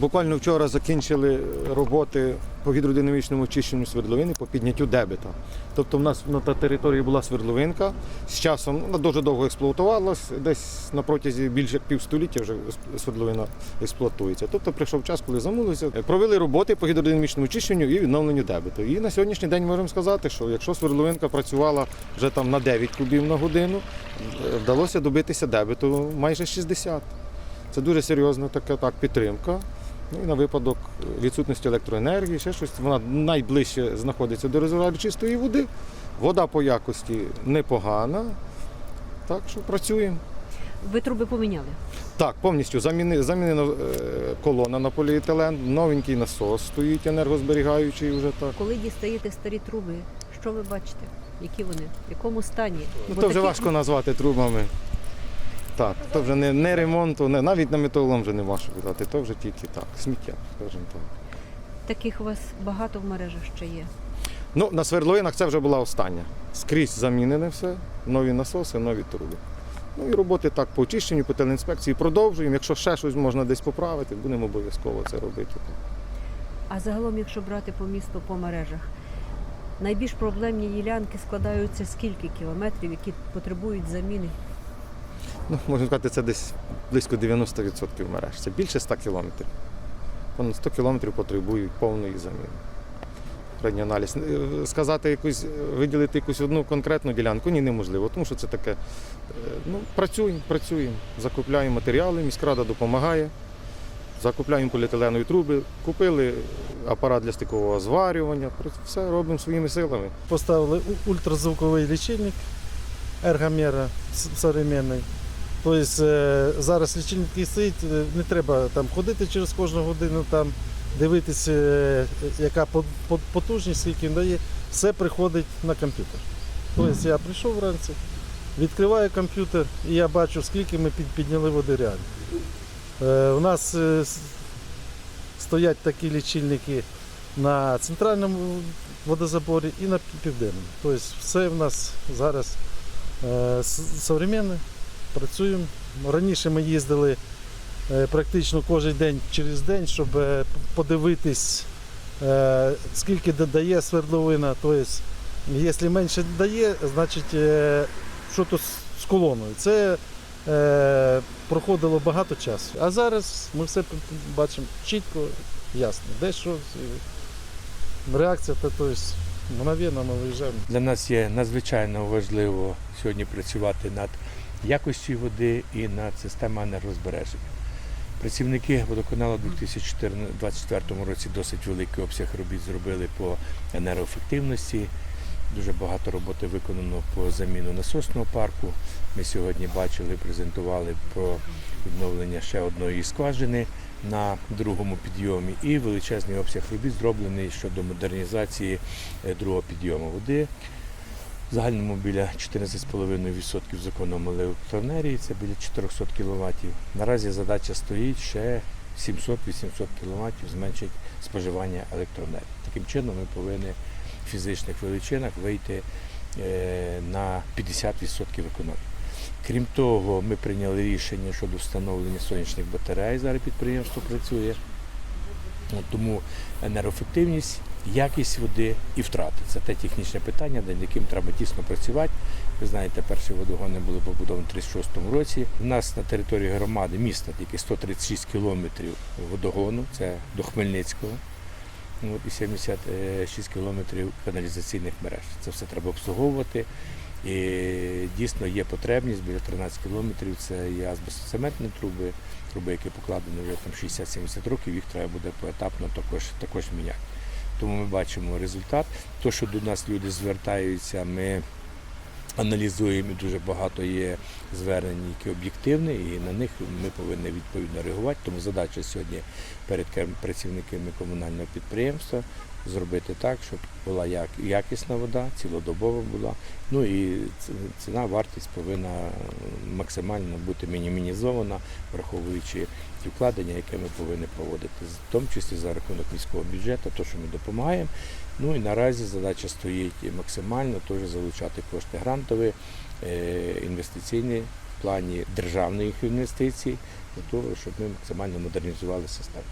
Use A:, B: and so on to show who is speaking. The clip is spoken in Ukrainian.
A: Буквально вчора закінчили роботи по гідродинамічному очищенню свердловини по підняттю дебета. Тобто в нас на території була свердловинка. З часом вона дуже довго експлуатувалась, десь на протязі більше як півстоліття вже свердловина експлуатується. Тобто прийшов час, коли замулися. Провели роботи по гідродинамічному очищенню і відновленню дебету. І на сьогоднішній день можемо сказати, що якщо свердловинка працювала вже там на 9 кубів на годину, е, вдалося добитися дебету майже 60. Це дуже серйозна така так, підтримка. Ну і на випадок відсутності електроенергії, ще щось. Вона найближче знаходиться до резервуару чистої води. Вода по якості непогана. Так що працюємо.
B: Ви труби поміняли.
A: Так, повністю заміни, замінена е, колона на поліетилен, новенький насос стоїть енергозберігаючий вже так.
B: Коли дістаєте старі труби, що ви бачите? Які вони? В якому стані?
A: Ну,
B: Бо
A: то вже
B: такі-
A: важко назвати трубами. Так, то вже не, не ремонту, не, навіть на металолом вже нема що казати, то вже тільки так, сміття, скажімо так.
B: Таких у вас багато в мережах ще є.
A: Ну, на свердловинах це вже була остання. Скрізь замінене все, нові насоси, нові труби. Ну і роботи так по очищенню, по телеінспекції продовжуємо. Якщо ще щось можна десь поправити, будемо обов'язково це робити.
B: А загалом, якщо брати по місту по мережах, найбільш проблемні ділянки складаються скільки кілометрів, які потребують заміни?
A: Ну, можна сказати, це десь близько 90% мереж. Це більше 100 кілометрів. Понад 100 кілометрів потребують повної заміни. Аналіз. Е, Сказати якусь, виділити якусь одну конкретну ділянку ні, неможливо, тому що це таке. е, Ну, працюємо, працюємо, закупляємо матеріали, міськрада допомагає, закупляємо поліетиленові труби, купили апарат для стикового зварювання, все робимо своїми силами.
C: Поставили ультразвуковий лічильник ергомера современний. Тобто е, зараз лічильник який стоїть, е, не треба там ходити через кожну годину, там дивитися, е, яка по- по- потужність, скільки він дає. Все приходить на комп'ютер. Тобто я прийшов вранці, відкриваю комп'ютер і я бачу, скільки ми підняли води реально. У нас стоять такі лічильники на центральному водозаборі і на південному. Тобто все в нас зараз современне, працюємо. Раніше ми їздили е, практично кожен день через день, щоб е, подивитись, е, скільки дає свердловина. Тобто, якщо менше дає, значить що то з- колоною. Це проходило багато часу. А зараз ми все бачимо чітко, ясно, де що. Реакція, то, тобто, мгновенно ми виїжджаємо.
D: Для нас є надзвичайно важливо сьогодні працювати над якістю води і над системою енергозбереження. Працівники водоканалу у 2024 році досить великий обсяг робіт зробили по енергоефективності. Дуже багато роботи виконано по заміну насосного парку. Ми сьогодні бачили, презентували про відновлення ще одної скважини на другому підйомі і величезний обсяг робіт зроблений щодо модернізації е, другого підйому води. В загальному біля 14,5% зекономили електроенергії, це біля 400 кВт. Наразі задача стоїть ще 700-800 кВт зменшити споживання електроенергії. Таким чином ми повинні в фізичних величинах вийти е, на 50% економії. Крім того, ми прийняли рішення щодо встановлення сонячних батарей. Зараз підприємство працює. Тому енергоефективність, якість води і втрати це те технічне питання, над яким треба тісно працювати. Ви знаєте, перші водогони були побудовані у 36-му році. У нас на території громади міста тільки 136 кілометрів водогону, це до Хмельницького. І 76 кілометрів каналізаційних мереж. Це все треба обслуговувати. І дійсно є потребність біля 13 кілометрів. Це є азбестоцементні труби, труби, які покладені вже там 60-70 років, їх треба буде поетапно також, також міняти. Тому ми бачимо результат. То, що до нас люди звертаються, ми аналізуємо і дуже багато є звернень, які об'єктивні, і на них ми повинні відповідно реагувати. Тому задача сьогодні перед працівниками комунального підприємства зробити так, щоб була як- якісна вода, цілодобова була. Ну і ціна, вартість повинна максимально бути мінімізована, враховуючи ті вкладення, які ми повинні проводити, в тому числі за рахунок міського бюджету, то, що ми допомагаємо. Ну і наразі задача стоїть максимально теж залучати кошти грантові, е, інвестиційні в плані державних інвестицій, для того, щоб ми максимально модернізували систему.